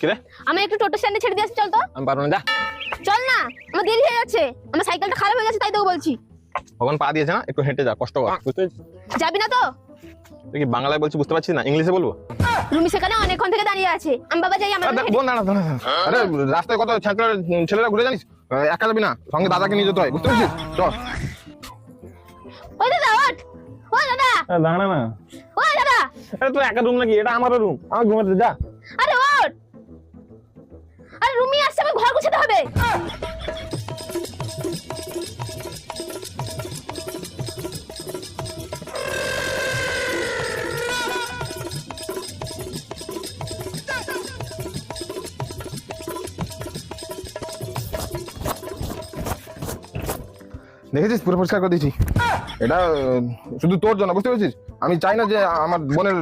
কি রে? আমি একটু টোটো স্ট্যান্ডে ছেড়ে দিয়ে আসি চল তো। আমি পারব না যা। চল না আমার দেরি হয়ে যাচ্ছে। আমার সাইকেলটা খারাপ হয়ে গেছে তাই তোকে বলছি। ভগবান পা দিয়েছে না? একটু হেঁটে যা কষ্ট কর। বুঝতে? যাবি না তো? তুই কি বাংলায় বলছি বুঝতে পারছিস না? ইংলিশে বলব? রুমি সেখানে অনেকক্ষণ থেকে দাঁড়িয়ে আছে। আমি বাবা যাই আমার বোন দাঁড়া দাঁড়া। আরে রাস্তায় কত ছেলেরা ছেলেরা ঘুরে জানিস? একা যাবি না সঙ্গে দাদাকে নিয়ে যেতে হয় বুঝতে পেরেছিস? চল। ওই দাদা ওঠ। ও দাদা। দাঁড়া না। ও দাদা। আরে তুই একা রুম নাকি? এটা আমারও রুম। আমার ঘুমাতে যা। আসছে আমি ঘর গুছাতে হবে। দেখেছিস? পুরো পরিষ্কার করে দিয়েছি। এটা শুধু তোর জন্য বুঝতে পেরেছিস? আমি চাই না যে আমার বোনের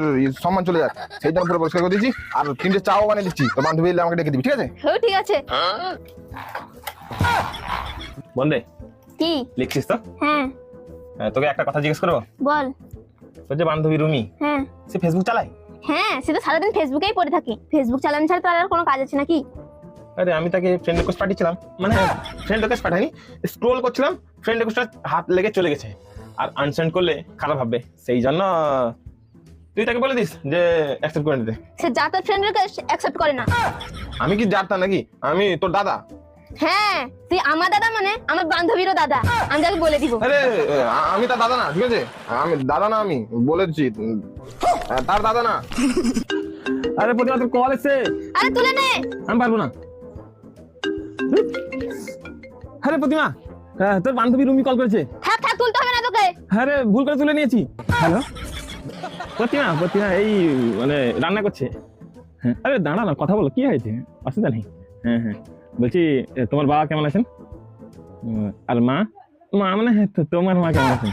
সম্মান চলে যাক। সেই জন্য পুরো পরিষ্কার করে দিচ্ছি আর তিনটে চাও বানিয়ে দিচ্ছি। তো বান্ধবী এলে আমাকে ডেকে দিবি ঠিক আছে? হ্যাঁ ঠিক আছে। বন্ধে কি? লিখছিস তো? হ্যাঁ। হ্যাঁ, তোকে একটা কথা জিজ্ঞেস করব? বল। তোর যে বান্ধবী রুমি হ্যাঁ। সে ফেসবুক চালায়? হ্যাঁ সে তো সারাদিন ফেসবুকেই পড়ে থাকে। ফেসবুক চালানো ছাড়া তো আর কোনো কাজ আছে নাকি? আরে আমি তাকে ফ্রেন্ড রিকোয়েস্ট পাঠিয়েছিলাম। মানে ফ্রেন্ড রিকোয়েস্ট পাঠাইনি স্ক্রোল করছিলাম ফ্রেন্ড রিকোয়েস্টটা হাত লেগে চলে গেছে। আর আনসেন্ড করলে খারাপ ভাববে সেই জন্য তুই তাকে বলে দিস যে অ্যাকসেপ্ট করে নিতে। সে যা তার ফ্রেন্ড রিকোয়েস্ট অ্যাকসেপ্ট করে না। আমি কি জানতাম নাকি? আমি তোর দাদা? হ্যাঁ তুই আমার দাদা মানে আমার বান্ধবীরও দাদা। আমি তাকে বলে দিব। আরে আমি তার দাদা না ঠিক আছে? আমি দাদা না আমি বলে দিচ্ছি। তার দাদা না। আরে প্রতিমা তোর কল এসছে। আরে তুলে নে। আমি পারব না। আরে প্রতিমা হ্যাঁ, তোর বান্ধবী রুমি কল করেছে থাক থাক তুলতে হবে না তোকে? আরে ভুল করে তুলে নিয়েছি। হ্যালো প্রতিমা প্রতিমা এই মানে রান্না করছে। হ্যাঁ। আরে দাঁড়া না কথা বলো কি হয়েছে? অসুবিধা নেই। হ্যাঁ হ্যাঁ। বলছি তোমার বাবা কেমন আছেন? আর মা? মা মানে হ্যাঁ, তো- তোমার মা কেমন আছেন?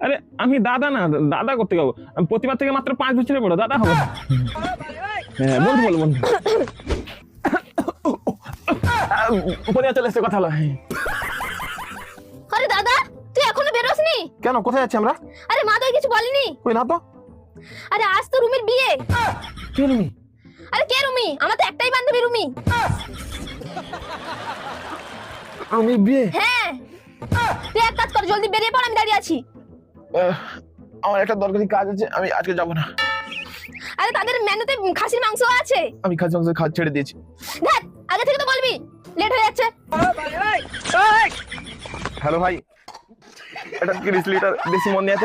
আরে আমি দাদা না দাদা করতে যাব। আমি প্রতিবার থেকে মাত্র পাঁচ বছরের বড় দাদা হব। হ্যাঁ বন্ধু বলো বন্ধু উপরে চলে এসে কথা হলো কেন? কোথায় যাচ্ছি আমরা? আরে মা তো কিছু বলেনি। কই না তো? আরে আজ তো রুমির বিয়ে। কে রুমি? আরে কে রুমি? আমার তো একটাই বান্ধবী রুমি। আমি বিয়ে? হ্যাঁ। তুই এক কাজ কর জলদি বেরিয়ে পড় আমি দাঁড়িয়ে আছি। আমার একটা দরকারি কাজ আছে আমি আজকে যাব না। আরে তাদের মেনুতে খাসির মাংস আছে। আমি খাসির মাংস খাওয়া ছেড়ে দিয়েছি। দেখ আগে থেকে তো বলবি লেট হয়ে যাচ্ছে। হ্যালো ভাই এটা তিরিশ লিটার দেশি মন নিয়ে